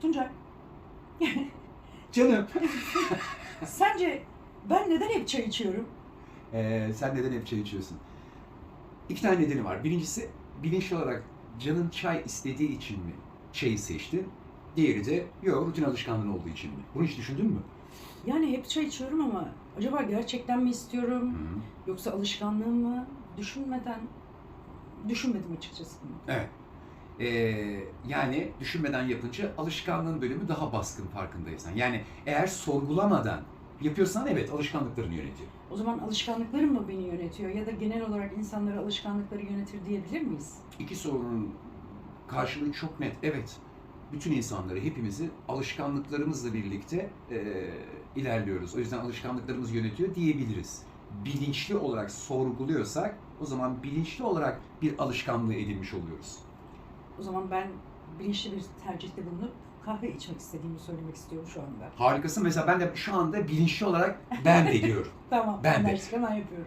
Tuncay, Canım. sence ben neden hep çay içiyorum? Ee, sen neden hep çay içiyorsun? İki tane nedeni var. Birincisi bilinçli olarak canın çay istediği için mi çayı seçtin? Diğeri de yok rutin alışkanlığın olduğu için mi? Bunu hiç düşündün mü? Yani hep çay içiyorum ama acaba gerçekten mi istiyorum? Hı. Yoksa alışkanlığım mı? Düşünmeden, düşünmedim açıkçası. Evet. Ee, yani düşünmeden yapınca alışkanlığın bölümü daha baskın farkındaysan. Yani eğer sorgulamadan yapıyorsan evet alışkanlıklarını yönetiyor. O zaman alışkanlıklarım mı beni yönetiyor ya da genel olarak insanları alışkanlıkları yönetir diyebilir miyiz? İki sorunun karşılığı çok net. Evet, bütün insanları, hepimizi alışkanlıklarımızla birlikte e, ilerliyoruz. O yüzden alışkanlıklarımız yönetiyor diyebiliriz. Bilinçli olarak sorguluyorsak o zaman bilinçli olarak bir alışkanlığı edinmiş oluyoruz. O zaman ben bilinçli bir tercihte bulunup kahve içmek istediğimi söylemek istiyorum şu anda. Harikasın. Mesela ben de şu anda bilinçli olarak ben de diyorum. Tamam, Ben de. anlaştık hemen yapıyorum.